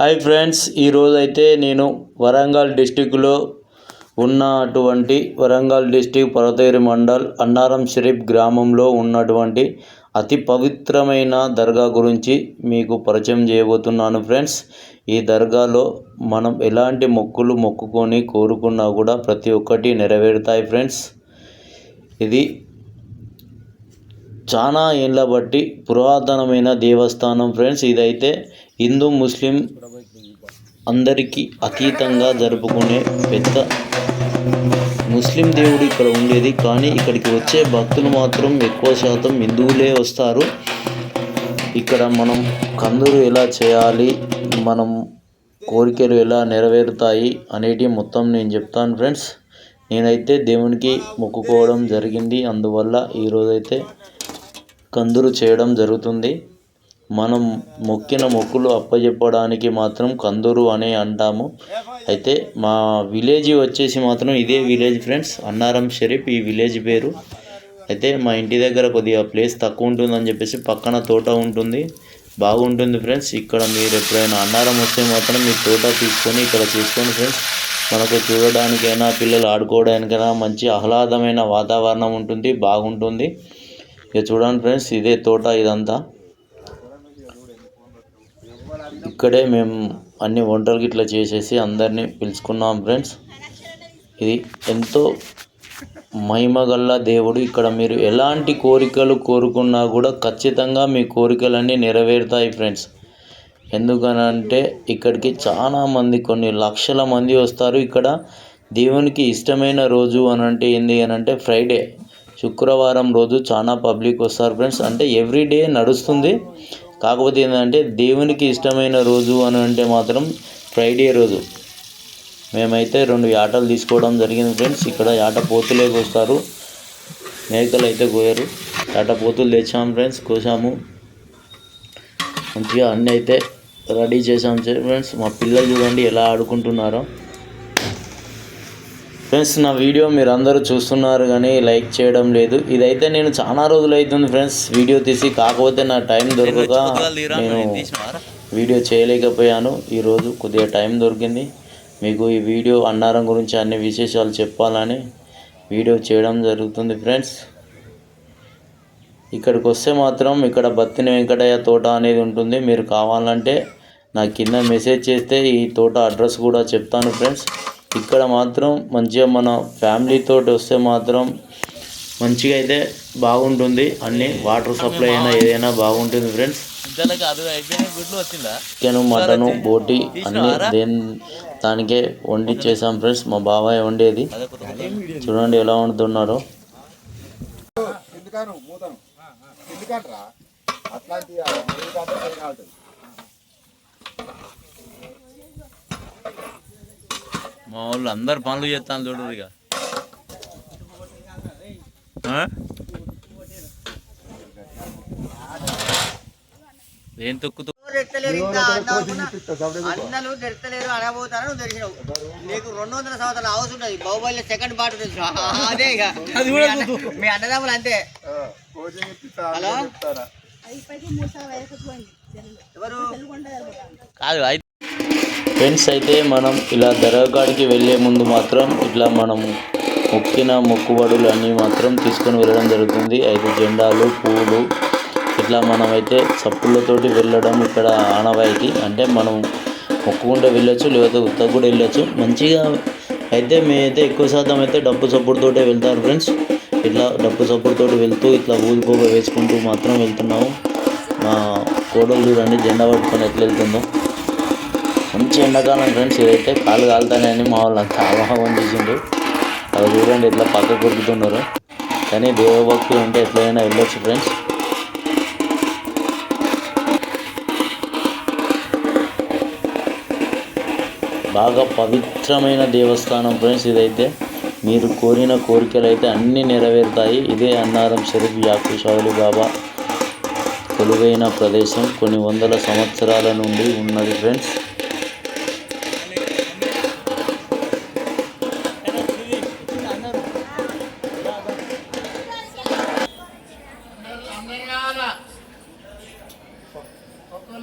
Hi friends ఈరోజు అయితే నేను వరంగల్ డిస్టిక్లో ఉన్నటువంటి వరంగల్ డిస్టిక్ పర్వతగిరి మండల్ అన్నారం షరీఫ్ గ్రామంలో ఉన్నటువంటి అతి పవిత్రమైన దర్గా గురించి మీకు పరిచయం చేయబోతున్నాను ఫ్రెండ్స్. ఈ దర్గాలో మనం ఎలాంటి మొక్కులు మొక్కుకొని కోరుకున్నా కూడా ప్రతి ఒక్కటి నెరవేరుతాయి ఫ్రెండ్స్. ఇది చాలా ఏళ్ళ బట్టి పురాతనమైన దేవస్థానం ఫ్రెండ్స్. ఇదైతే హిందూ ముస్లిం అందరికీ అతీతంగా జరుపుకునే పెద్ద ముస్లిం దేవుడు ఇక్కడ ఉండేది. కానీ ఇక్కడికి వచ్చే భక్తులు మాత్రం ఎక్కువ శాతం హిందువులే వస్తారు. ఇక్కడ మనం కందులు ఎలా చేయాలి మనం కోరికలు ఎలా నెరవేరుతాయి అనేటివి మొత్తం నేను చెప్తాను ఫ్రెండ్స్. నేనైతే దేవునికి మొక్కుకోవడం జరిగింది. అందువల్ల ఈరోజైతే కందులు చేయడం జరుగుతుంది. మనం మొక్కిన మొక్కులు అప్పచెప్పడానికి మాత్రం కందూరు అని అంటాము. అయితే మా విలేజ్ వచ్చేసి మాత్రం ఇదే విలేజ్ ఫ్రెండ్స్. అన్నారం షరీఫ్ ఈ విలేజ్ పేరు. అయితే మా ఇంటి దగ్గర కొద్దిగా ప్లేస్ తక్కువ ఉంటుందని చెప్పేసి పక్కన తోట ఉంటుంది. బాగుంటుంది ఫ్రెండ్స్. ఇక్కడ మీరు ఎప్పుడైనా అన్నారం వస్తే మాత్రం మీ తోట తీసుకొని ఇక్కడ తీసుకోండి ఫ్రెండ్స్. మనకు చూడడానికైనా పిల్లలు ఆడుకోవడానికైనా మంచి ఆహ్లాదమైన వాతావరణం ఉంటుంది. బాగుంటుంది. ఇక చూడండి ఫ్రెండ్స్ ఇదే తోట ఇదంతా. ఇక్కడే మేము అన్ని వంటలు గిట్లా చేసేసి అందరినీ పిలుచుకున్నాం ఫ్రెండ్స్. ఇది ఎంతో మహిమగల్ల దేవుడు. ఇక్కడ మీరు ఎలాంటి కోరికలు కోరుకున్నా కూడా ఖచ్చితంగా మీ కోరికలన్నీ నెరవేరుతాయి ఫ్రెండ్స్. ఎందుకనంటే ఇక్కడికి చాలామంది కొన్ని లక్షల మంది వస్తారు ఇక్కడ. దేవునికి ఇష్టమైన రోజు అని అంటే ఏంది అని అంటే ఫ్రైడే. శుక్రవారం రోజు చాలా పబ్లిక్ వస్తారు ఫ్రెండ్స్. అంటే ఎవ్రీడే నడుస్తుంది. కాకపోతే ఏంటంటే దేవునికి ఇష్టమైన రోజు అని అంటే మాత్రం ఫ్రైడే రోజు. మేమైతే రెండు ఆటలు తీసుకోవడం జరిగింది ఫ్రెండ్స్. ఇక్కడ ఆట పోతులే కోస్తారు మేకలు అయితే కోయరు. ఆట పోతులు తెచ్చాము ఫ్రెండ్స్ కోసాము. మంచిగా అన్నీ అయితే రెడీ చేసాం ఫ్రెండ్స్. మా పిల్లలు చూడండి ఎలా ఆడుకుంటున్నారో. ఫ్రెండ్స్ నా వీడియో మీరు అందరూ చూస్తున్నారు కానీ లైక్ చేయడం లేదు. ఇదైతే నేను చాలా రోజులు అవుతుంది ఫ్రెండ్స్ వీడియో తీసి కాకపోతే నా టైం దొరకక నేను వీడియో చేయలేకపోయాను. ఈరోజు కొద్దిగా టైం దొరికింది. మీకు ఈ వీడియో అన్నారం గురించి అన్ని విశేషాలు చెప్పాలని వీడియో చేయడం జరుగుతుంది ఫ్రెండ్స్. ఇక్కడికి వస్తే మాత్రం ఇక్కడ బత్తిన వెంకటయ్య తోట అనేది ఉంటుంది. మీరు కావాలంటే నా కింద మెసేజ్ చేస్తే ఈ తోట అడ్రస్ కూడా చెప్తాను ఫ్రెండ్స్. ఇక్కడ మాత్రం మంచిగా మన ఫ్యామిలీతో వస్తే మాత్రం మంచిగా అయితే బాగుంటుంది. అన్ని వాటర్ సప్లై అయినా ఏదైనా బాగుంటుంది ఫ్రెండ్స్ చికెన్ మటన్ బోటి అన్ని దేని దానికే వండి చేసాం ఫ్రెండ్స్ మా బాబాయ్ వండేది. చూడండి ఎలా వండుతున్నారో. ఎందుకను? మూతను. ఎందుకంటరా? అట్లాంటి ఎందుకంటే ఏం కావాలి మా వాళ్ళు అందరు పనులు చేస్తాను చూడదు ఇక? ఏం తొక్కుతూ అన్నలు తెత్తలేరు అనబోతాను నువ్వు తెలిసినావు. నీకు రెండు వందల సంవత్సరాల హౌస్ ఉంటుంది బాహుబలి సెకండ్ పార్ట్ ఉంటుంది అదే ఇక. మీ అన్న- మీ అన్నదమ్ములు అంతే. హలో? ఎవరు? కాదు ఫ్రెండ్స్ అయితే మనం ఇలా దర్గాడికి వెళ్ళే ముందు మాత్రం ఇట్లా మనం మొక్కిన మొక్కుబడులు అన్నీ మాత్రం తీసుకొని వెళ్ళడం జరుగుతుంది. ఐదు జెండాలు పూలు ఇట్లా మనమైతే చప్పుళ్ళతోటి వెళ్ళడం ఇక్కడ ఆనవాయితీ. అంటే మనం మొక్కుకుంటే వెళ్ళొచ్చు లేకపోతే ఉత్తగా కూడా వెళ్ళొచ్చు. మంచిగా అయితే మేమైతే ఎక్కువ శాతం అయితే డప్పు చప్పుడుతోటే వెళ్తారు ఫ్రెండ్స్. ఇట్లా డప్పు చప్పుడుతోటి వెళ్తూ ఇట్లా ఊదిపోగ వేసుకుంటూ మాత్రం వెళ్తున్నాము. మా కోడలు చూడండి జెండా పట్టుకొని ఎట్లా వెళ్తుందో. మంచి ఎండాకాలం ఫ్రెండ్స్ ఇదైతే కాలు కాలుతానని మా వాళ్ళు చాలా బాగా చేసిండు. అవి చూడండి ఎట్లా పక్క కొడుకుతున్నారు కానీ దేవభక్తులు ఉంటే ఎట్లయినా వెళ్ళొచ్చు ఫ్రెండ్స్ బాగా పవిత్రమైన దేవస్థానం ఫ్రెండ్స్ ఇదైతే మీరు కోరిన కోరికలు అయితే అన్నీ నెరవేరుతాయి. ఇదే అన్నారం షరీఫ్ యాకు బాబా కొలువైన ప్రదేశం. కొన్ని వందల సంవత్సరాల నుండి ఉన్నది ఫ్రెండ్స్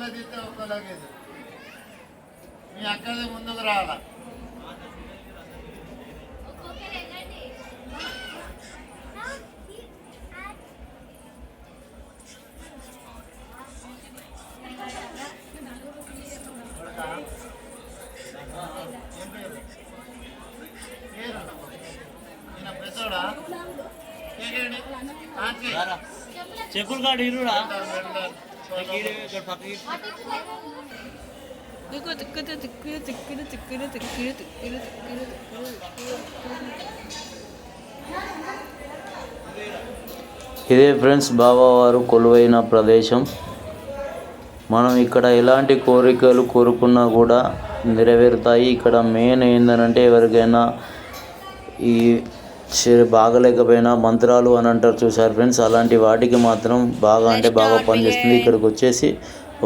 ఒక్కళ్ళకి ఇస్తే ఒక్కళ్ళకి మీ అక్కది ముందుకు రావాలా. చెప్పులు కాడు ఇరుడా? ఇదే ఫ్రెండ్స్ బాబావారు కొలువైన ప్రదేశం. మనం ఇక్కడ ఎలాంటి కోరికలు కోరుకున్నా కూడా నెరవేరుతాయి. ఇక్కడ మెయిన్ ఏంటంటే ఎవరికైనా ఈ బాగలేకపోయినా మంత్రాలు అని అంటారు చూసారు ఫ్రెండ్స్. అలాంటి వాటికి మాత్రం బాగా అంటే బాగా పనిచేస్తుంది. ఇక్కడికి వచ్చేసి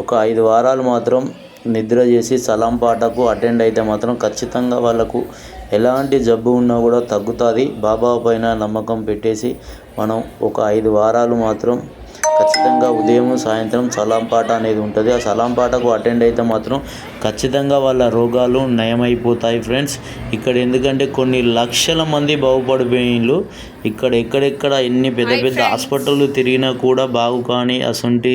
ఒక ఐదు వారాలు మాత్రం నిద్ర చేసి సలాం పాటకు అటెండ్ అయితే మాత్రం ఖచ్చితంగా వాళ్ళకు ఎలాంటి జబ్బు ఉన్నా కూడా తగ్గుతుంది. బాబా పైన నమ్మకం పెట్టేసి మనం ఒక ఐదు వారాలు మాత్రం ఖచ్చితంగా ఉదయం సాయంత్రం సలాం పాట అనేది ఉంటుంది. ఆ సలాం పాటకు అటెండ్ అయితే మాత్రం ఖచ్చితంగా వాళ్ళ రోగాలు నయమైపోతాయి ఫ్రెండ్స్. ఇక్కడ ఎందుకంటే కొన్ని లక్షల మంది బాగుపడిపోయిన్లు. ఇక్కడ ఎక్కడెక్కడ ఎన్ని పెద్ద పెద్ద హాస్పిటళ్ళు తిరిగినా కూడా బాగు కానీ అసంటి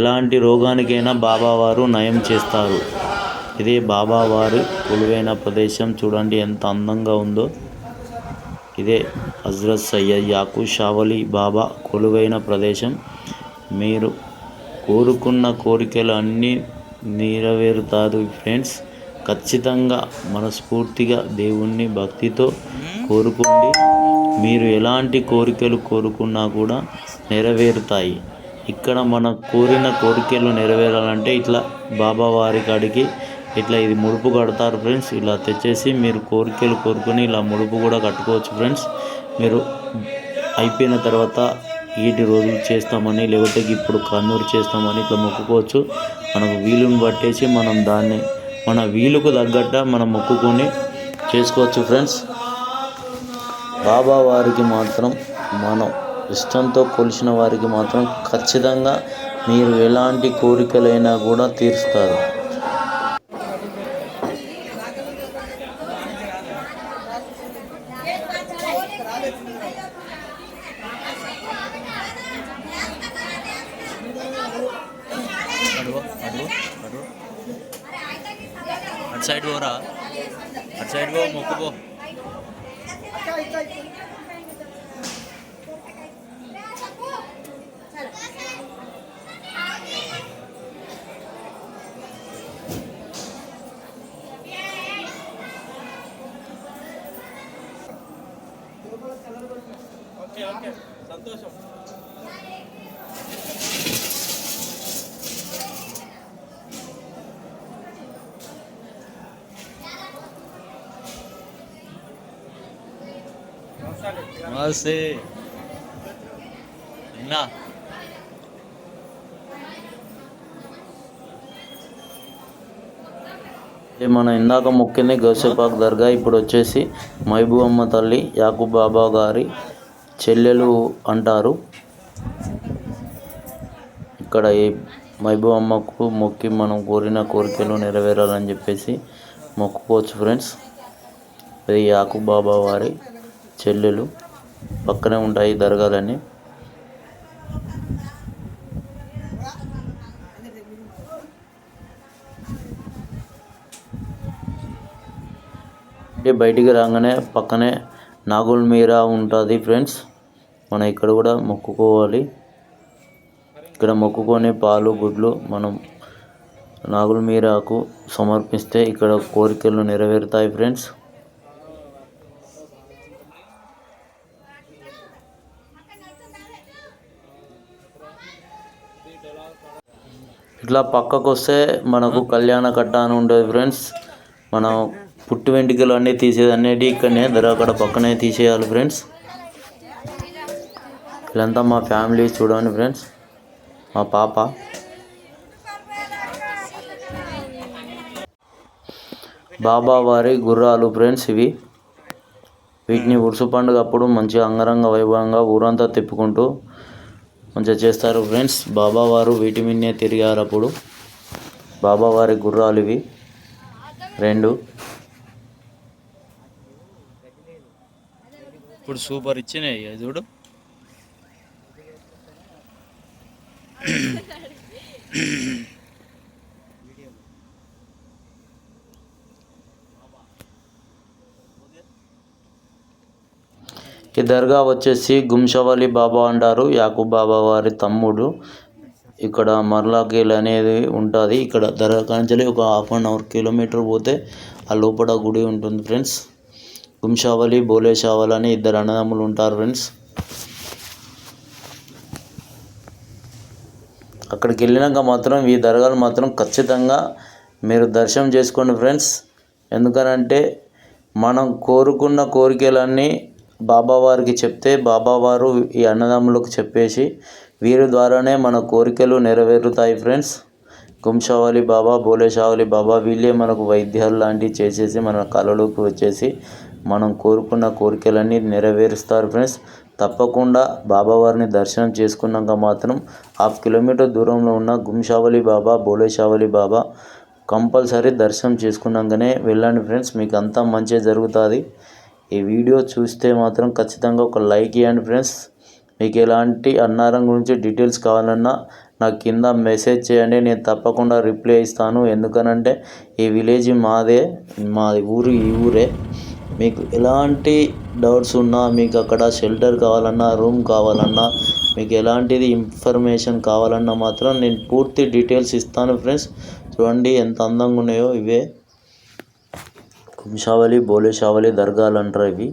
ఎలాంటి రోగానికైనా బాబా వారు నయం చేస్తారు. ఇదే బాబా వారి కొలువైన ప్రదేశం. చూడండి ఎంత అందంగా ఉందో. ఇదే హజ్రత్ సయ్యద్ యాకు షావలి బాబా కొలువైన ప్రదేశం. మీరు కోరుకున్న కోరికలు అన్నీ నెరవేరుతారు ఫ్రెండ్స్. ఖచ్చితంగా మనస్ఫూర్తిగా దేవుణ్ణి భక్తితో కోరుకోండి. మీరు ఎలాంటి కోరికలు కోరుకున్నా కూడా నెరవేరుతాయి. ఇక్కడ మన కోరిన కోరికలు నెరవేరాలంటే ఇట్లా బాబావారి కాడికి ఇట్లా ఇది ముడుపు కడతారు ఫ్రెండ్స్. ఇలా తెచ్చేసి మీరు కోరికలు కోరుకొని ఇలా ముడుపు కూడా కట్టుకోవచ్చు ఫ్రెండ్స్. మీరు అయిపోయిన తర్వాత ఈటి రోజులు చేస్తామని లేకపోతే ఇప్పుడు కన్నూరు చేస్తామని ఇట్లా మొక్కుకోవచ్చు. మనకు వీలుని పట్టేసి మనం దాన్ని మన వీలుకు తగ్గట్ట మనం మొక్కుకొని చేసుకోవచ్చు ఫ్రెండ్స్. బాబా వారికి మాత్రం మనం ఇష్టంతో కొలిసిన వారికి మాత్రం ఖచ్చితంగా మీరు ఎలాంటి కోరికలైనా కూడా తీరుస్తారు అటు సైడ్ పోరా. అటు సైడ్ పో మొక్కుపో నమస్తే. నిన్న మన ఇందాక మొక్కింది గౌసేపాక్ దర్గా. ఇప్పుడు వచ్చేసి మహబూబమ్మ తల్లి యాకూబ్ బాబా గారి చెల్లెలు అంటారు. ఇక్కడ ఈ మహబూబమ్మకు మొక్కి మనం కోరిన కోరికలు నెరవేరాలని చెప్పేసి మొక్కుకోవచ్చు ఫ్రెండ్స్. ఇది యాకూబ్ బాబా వారి చెల్లెలు పక్కనే ఉంటాయి దర్గాలన్నీ. అంటే బయటికి రాగానే పక్కనే నాగుల్ మీరా ఉంటుంది ఫ్రెండ్స్. మనం ఇక్కడ కూడా మొక్కుకోవాలి. ఇక్కడ మొక్కుకొని పాలు గుడ్లు మనం నాగుల్ మీరాకు సమర్పిస్తే ఇక్కడ కోరికలు నెరవేరుతాయి ఫ్రెండ్స్. ఇట్లా పక్కకు వస్తే మనకు కళ్యాణ కట్ట అని ఉంటుంది ఫ్రెండ్స్. మనం పుట్టు వెంట్రుకలు అన్నీ తీసేది అనేటివి ఇక్కడనే దరగడ పక్కనే తీసేయాలి ఫ్రెండ్స్. వీళ్ళంతా మా ఫ్యామిలీ చూడండి ఫ్రెండ్స్. మా పాప. బాబా వారి గుర్రాలు ఫ్రెండ్స్ ఇవి. వీటిని ఉరుసు పండుగ అప్పుడు మంచిగా అంగరంగ వైభవంగా ఊరంతా తిప్పుకుంటూ మంచిగా చేస్తారు ఫ్రెండ్స్ బాబా వారు వీటి మీదనే తిరిగారు అప్పుడు బాబా వారి గుర్రాలు ఇవి రెండు ఇప్పుడు సూపర్ ఇచ్చినాయి చూడు ఈ దర్గా వచ్చేసి గుంషవలి బాబా అంటారు. యాకూబ్ బాబా వారి తమ్ముడు. ఇక్కడ మర్లాకేల్ అనేది ఉంటుంది. ఇక్కడ దర్గా కాంచెలి ఒక హాఫ్ అన్ అవర్ కిలోమీటర్ పోతే ఆ లోపల గుడి ఉంటుంది ఫ్రెండ్స్. గుంషావలి బోలేషావలి అని ఇద్దరు అన్నదమ్ములు ఉంటారు ఫ్రెండ్స్. అక్కడికి వెళ్ళినాక మాత్రం ఈ దర్గాలు మాత్రం ఖచ్చితంగా మీరు దర్శనం చేసుకోండి ఫ్రెండ్స్. ఎందుకనంటే మనం కోరుకున్న కోరికలన్నీ బాబావారికి చెప్తే బాబావారు ఈ అన్నదమ్ములకు చెప్పేసి వీరి ద్వారానే మన కోరికలు నెరవేరుతాయి ఫ్రెండ్స్. గుంషావళి బాబా బోలేషావలి బాబా వీళ్ళే మనకు వైద్యాలు లాంటివి చేసేసి మన కళలోకి వచ్చేసి మనం కోరుకున్న కోరికలన్నీ నెరవేరుస్తారు ఫ్రెండ్స్. తప్పకుండా బాబావారిని దర్శనం చేసుకున్నాక మాత్రం హాఫ్ కిలోమీటర్ దూరంలో ఉన్న గుంషావళి బాబా బోలేషావలి బాబా కంపల్సరీ దర్శనం చేసుకున్నాకనే వెళ్ళండి ఫ్రెండ్స్. మీకు అంతా మంచిగా జరుగుతుంది. ఈ వీడియో చూస్తే మాత్రం ఖచ్చితంగా ఒక లైక్ ఇవ్వండి ఫ్రెండ్స్. మీకు ఎలాంటి అన్నారం గురించి డీటెయిల్స్ కావాలన్నా నాకు కింద మెసేజ్ చేయండి. నేను తప్పకుండా రిప్లై ఇస్తాను. ఎందుకనంటే ఈ విలేజ్ మాదే మాది ఊరు ఈ ఊరే. మీకు ఎలాంటి డౌట్స్ ఉన్నా మీకు అక్కడ షెల్టర్ కావాలన్నా రూమ్ కావాలన్నా మీకు ఎలాంటిది ఇన్ఫర్మేషన్ కావాలన్నా మాత్రం నేను పూర్తి డీటెయిల్స్ ఇస్తాను ఫ్రెండ్స్. చూడండి ఎంత అందంగా ఉన్నాయో ఇవే. కుంషావలి బోలేషావలి దర్గాలు అంటారు ఇవి.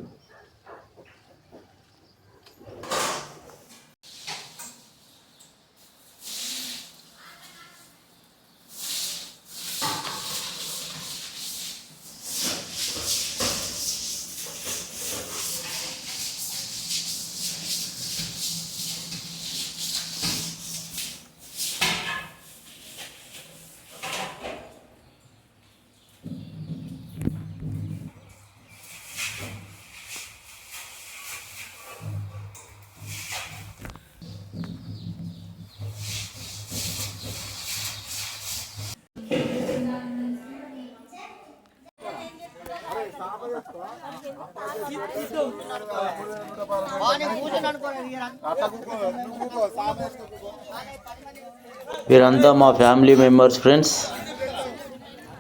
వీరంతా మా ఫ్యామిలీ మెంబర్స్ ఫ్రెండ్స్.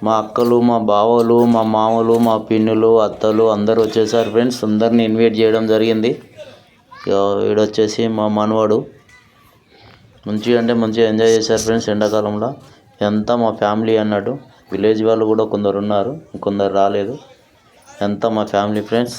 మా అక్కలు మా బావలు మా మామలు మా పిన్నులు అత్తలు అందరూ వచ్చేసారు ఫ్రెండ్స్. అందరిని ఇన్వైట్ చేయడం జరిగింది. ఇక వీడొచ్చేసి మా మనవాడు. మంచిగా అంటే మంచిగా ఎంజాయ్ చేశారు ఫ్రెండ్స్ ఎండాకాలంలో. ఎంత మా ఫ్యామిలీ అన్నట్టు. విలేజ్ వాళ్ళు కూడా కొందరు ఉన్నారు కొందరు రాలేదు. ఎంత మా ఫ్యామిలీ ఫ్రెండ్స్?